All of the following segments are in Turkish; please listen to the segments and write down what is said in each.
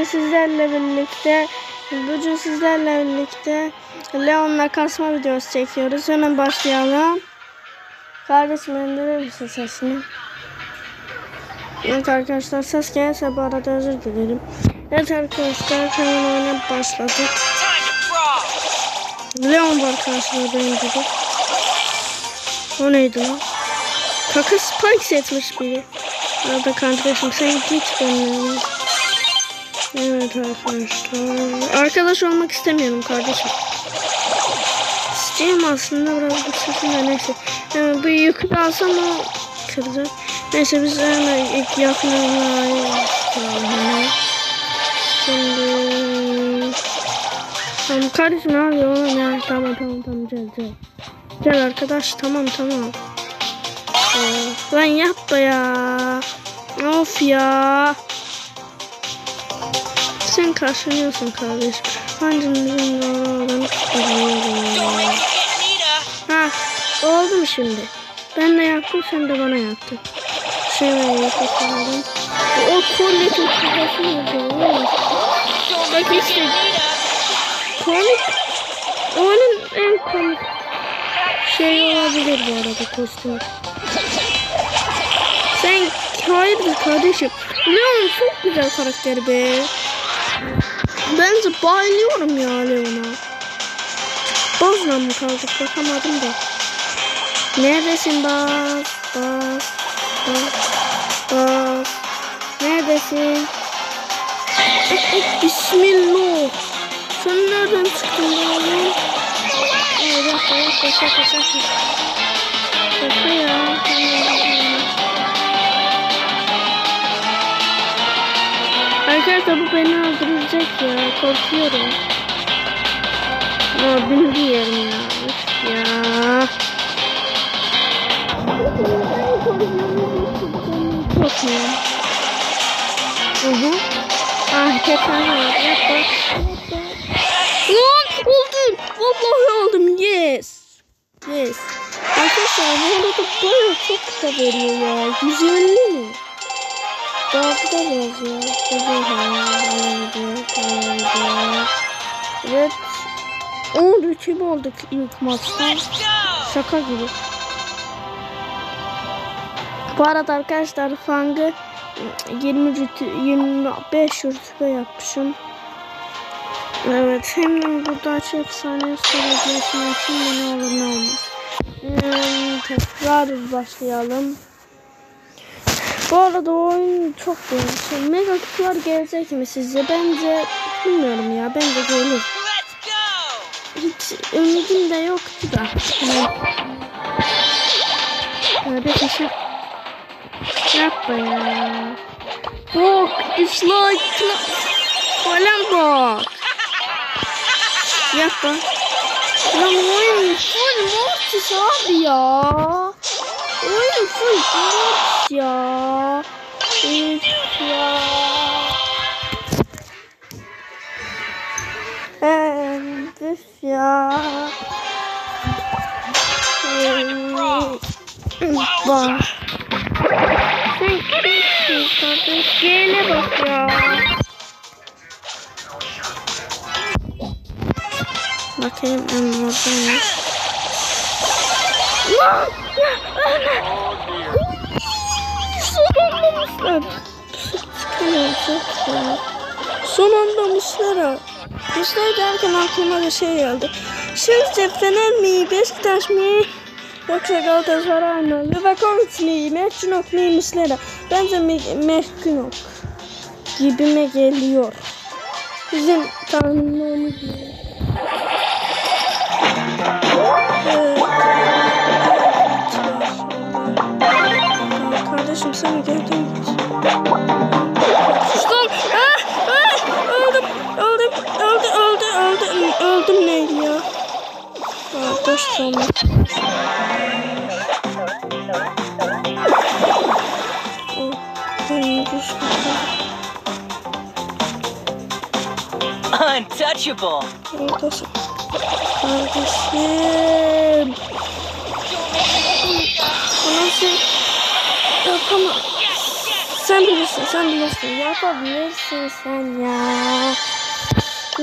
bugün sizlerle birlikte bugün sizlerle birlikte Leon'la kasma videosu çekiyoruz. Hemen başlayalım. Kardeşim indirir misin sesini? Evet arkadaşlar ses gelirse bu arada özür dilerim. Evet arkadaşlar hemen oyuna başladık. Leon var karşımda benim gibi. O neydi lan? Kaka Spikes etmiş biri. Arada kardeşim sen git benimle. Evet arkadaşlar. Arkadaş olmak istemiyorum kardeşim. İsteyim aslında biraz sesin de neyse. Yani bu yükü alsam o kırdı. Neyse biz hemen ilk yakınına Şimdi Tamam kardeşim ne yapıyorsun ya? Tamam tamam tamam gel gel. Gel arkadaş tamam tamam. Ee, lan yapma ya. Of ya. Sen karşılıyorsun kardeşim. Hancımızın Nita! Ha oldu mu şimdi? Ben de yaptım sen de bana yaptın. Şöyle yapalım. O kolye çok me get işte. Komik. Oyunun en komik şey olabilir bu arada kostüm. Sen hayırdır kardeşim? Leon çok güzel karakter be. Ben de bayılıyorum ya Leon'a. Bozla mı kaldık bakamadım da. Neredesin bas bas bas bas. Neredesin? Oh, oh, Bismillah. Sen nereden çıktın oğlum? Evet, yapma yapma şaka şaka. Şaka ya. Arkadaşlar bu beni öldürecek ya. Korkuyorum. Ama bunu diyelim ya. Üf ya. Korkuyorum. Hı hı. Ah tekrar var. Yapma. Lan oldum. Vallahi oldum. Yes. Yes. Arkadaşlar bu arada baya çok kısa veriyor ya. 150 mi? Daha ya. Evet. 13 mi olduk ilk maçta? Let's go! Şaka gibi. Bu arada arkadaşlar Fang'ı 20 rütü, 25 rütbe yapmışım. Evet hem burada çok efsane söyleyeceğim için ne olur ne olmaz. Hmm, tekrar başlayalım. Bu arada oyun çok değişik. Mega kutular gelecek mi sizce? Bence bilmiyorum ya. Bence gelir. Hiç ümidim de yoktu da. Hadi kaşa. Yapma ya. Bok, it's like... Falan bok. Yapma. Lan oyun full mortis abi ya. Oyun full mortis ya. Üf ya. Ee, Üf ya. Bak. Sen kimsin kardeş? Gene bak ya. Bakayım en oradaymış. Lan! Son Çıkamıyorum çok ya. Son anlamışlar. Mısır derken aklıma bir şey geldi. Sizce Fener mi, Beşiktaş mı? Yoksa Galatasaray mı? Livakovic mi, Mercinok mu, Muslera? Bence Mercinok gibime geliyor. Bizim tahminlerimiz Kardeşim sen geldin. Sustum. Ah, ah, öldüm, öldüm, öldü, öldü, öldü, öldüm neydi ya? Boş sonra. Oh, ben. Untouchable! Oradasın. Kardeşim. Bana sen yapamam. Sen bilirsin, sen bilirsin. Yapabilirsin sen ya.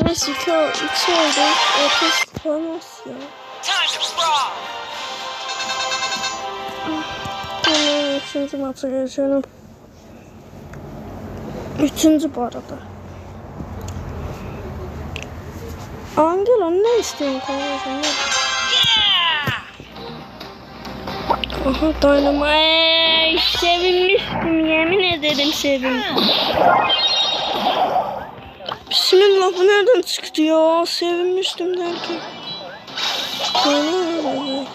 Neyse iki, iki oldu. Otuz koymaz ya. Hemen üçüncü maça geçelim. Üçüncü bu arada. Angela ne istiyorsun kardeşim? Ne? Aha Dynamite. Sevinmiştim yemin ederim sevin. Bismillah bu nereden çıktı ya? Sevinmiştim derken. Dynamite.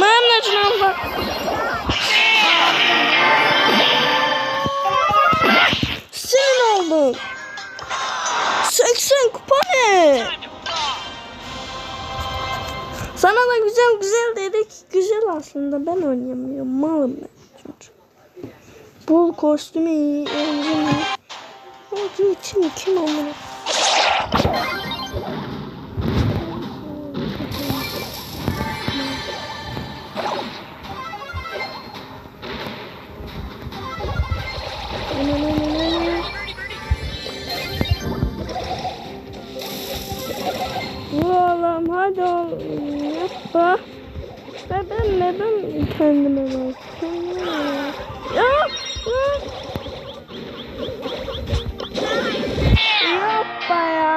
Mehmet Namba. Senin oldun. 80 kupa ne? Sana da güzel güzel dedik. Güzel aslında ben oynayamıyorum. Malım ben çocuk. Bul kostümü iyi. Engin iyi. Hadi için kim olmalı? Oğlum yapma. Neden neden kendime baktım ya? Ya, ya. Yapma ya.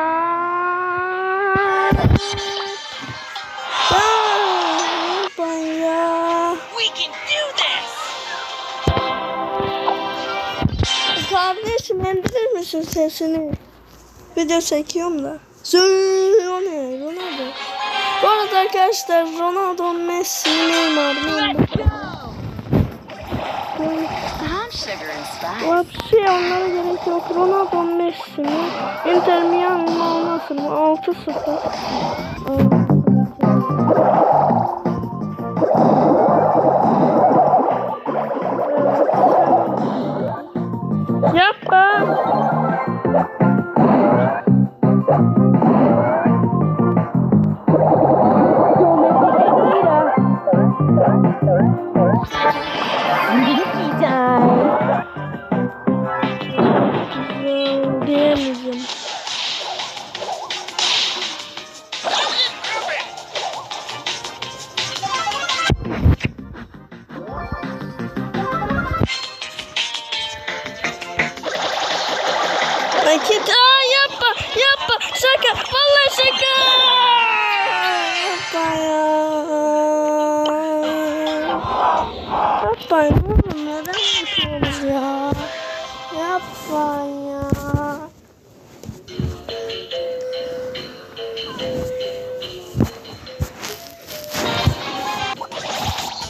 Ya, yapma ya. We can do this. Kardeşim indirir misin sesini? Video çekiyorum da. Zııı, o ne? Ronaldo. Bu arada arkadaşlar Ronaldo, Messi, Neymar, spice. Vapsi onlara gerek yok. Ronaldo, Messi mi? Inter Miami mi olmasın mı? 6-0. Yapıyoruz ya yapma ya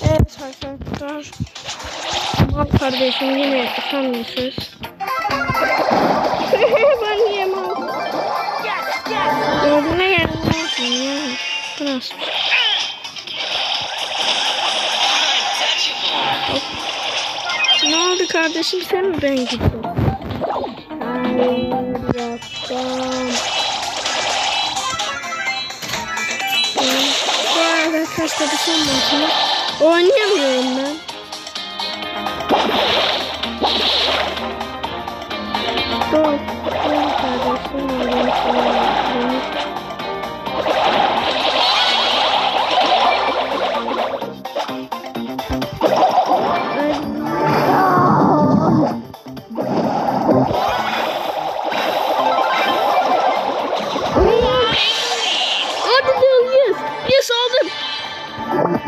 Evet arkadaşlar Tamam kardeşim yine efendisiz ben yiyemem. Gördüğüne gelmezsin ya. Biraz. Ne oldu kardeşim sen mi ben gittim? Hayır yaptım. Bu arada arkadaşlar bir şey anlatayım. Oynayamıyorum ben. Dur. Dur kardeşim. oynayayım.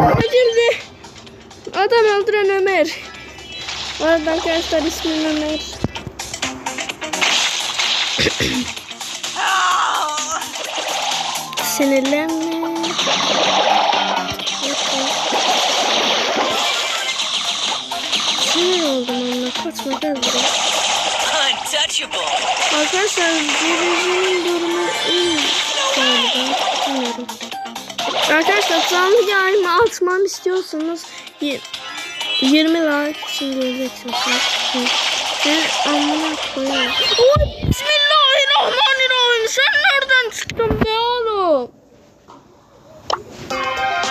Ödüldü. Adam öldüren Ömer. Bu arada arkadaşlar ismim Ömer. Sinirlenme. Sinir oldum onunla. Kaçma gel buraya. Untouchable. Arkadaşlar birinizin durumu iyi galiba. Bilmiyorum. Arkadaşlar canlı yayımı atmam istiyorsanız 20 like için göreceksiniz. Ben amına koyayım. Bismillahirrahmanirrahim. Sen nereden çıktın be oğlum?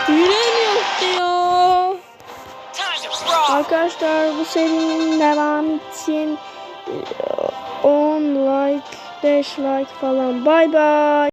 Yüreğim yoktu ya. Arkadaşlar bu serinin devamı için e, 10 like, 5 like falan. Bay bay.